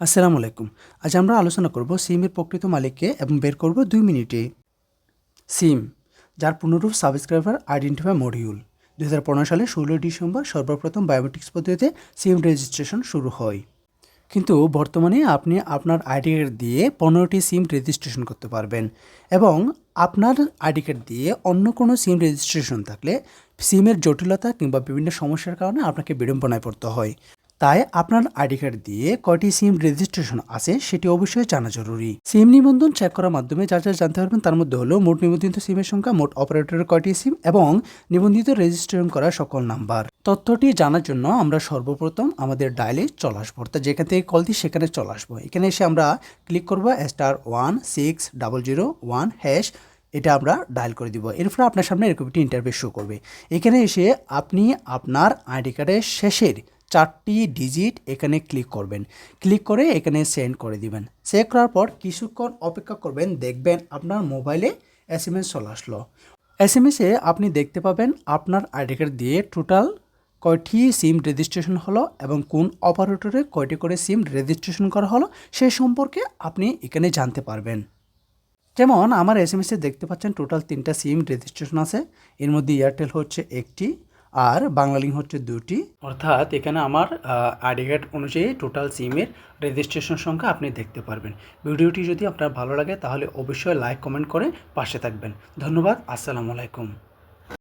আসসালামু আলাইকুম। আজ আমরা আলোচনা করব সিমের প্রকৃত মালিককে এবং বের করব দুই মিনিটে। সিম, যার পুনরূপ সাবস্ক্রাইবার আইডেন্টিফাই মডিউল। দু হাজার পনেরো সালে ষোলোই ডিসেম্বর সর্বপ্রথম বায়োমেট্রিক্স পদ্ধতিতে সিম রেজিস্ট্রেশন শুরু হয়। কিন্তু বর্তমানে আপনি আপনার আইডি কার্ড দিয়ে পনেরোটি সিম রেজিস্ট্রেশন করতে পারবেন এবং আপনার আইডি কার্ড দিয়ে অন্য কোনো সিম রেজিস্ট্রেশন থাকলে সিমের জটিলতা কিংবা বিভিন্ন সমস্যার কারণে আপনাকে বিড়ম্বনায় পড়তে হয়। তাই আপনার আইডি কার্ড দিয়ে কয়টি সিম রেজিস্ট্রেশন আছে সেটি অবশ্যই জানা জরুরি। সিম নিবন্ধন চেক করার মাধ্যমে যা যা জানতে পারবেন তার মধ্যে হলো মোট নিবন্ধিত সিমের সংখ্যা, মোট অপারেটরের কয়টি সিম এবং নিবন্ধিত রেজিস্ট্রেশন করা সকল নাম্বার তথ্যটি জানার জন্য আমরা সর্বপ্রথম আমাদের ডায়ালে চলে আসব। অর্থাৎ যেখান থেকে কল দিই সেখানে চলে আসব। এখানে এসে আমরা ক্লিক করব star one six double zero one hash এটা আমরা ডায়াল করে দিব। এর ফলে আপনার সামনে এরকম একটি ইন্টারভিউ শো করবে। এখানে এসে আপনি আপনার আইডি কার্ডের শেষের চারটি ডিজিট এখানে ক্লিক করবেন। ক্লিক করে এখানে সেন্ড করে দিবেন। সেন্ড করার পর কিছুক্ষণ অপেক্ষা করবেন, দেখবেন আপনার মোবাইলে এস এম এস চলে আসলো। এস এম এসে আপনি দেখতে পাবেন আপনার আইডি কার্ড দিয়ে টোটাল কয়টি সিম রেজিস্ট্রেশন হলো এবং কোন অপারেটরে কয়টি করে সিম রেজিস্ট্রেশন করা হলো, সে সম্পর্কে আপনি এখানে জানতে পারবেন। যেমন আমার এস এম এসে দেখতে পাচ্ছেন টোটাল তিনটা সিম রেজিস্ট্রেশন আছে। এর মধ্যে এয়ারটেল হচ্ছে একটি আর বাংলালিং হচ্ছে দুটি। অর্থাৎ এখানে আমার আইডি কার্ড অনুযায়ী টোটাল সিমের রেজিস্ট্রেশন সংখ্যা আপনি দেখতে পারবেন। ভিডিওটি যদি আপনার ভালো লাগে তাহলে অবশ্যই লাইক কমেন্ট করে পাশে থাকবেন। ধন্যবাদ, আসসালামু আলাইকুম।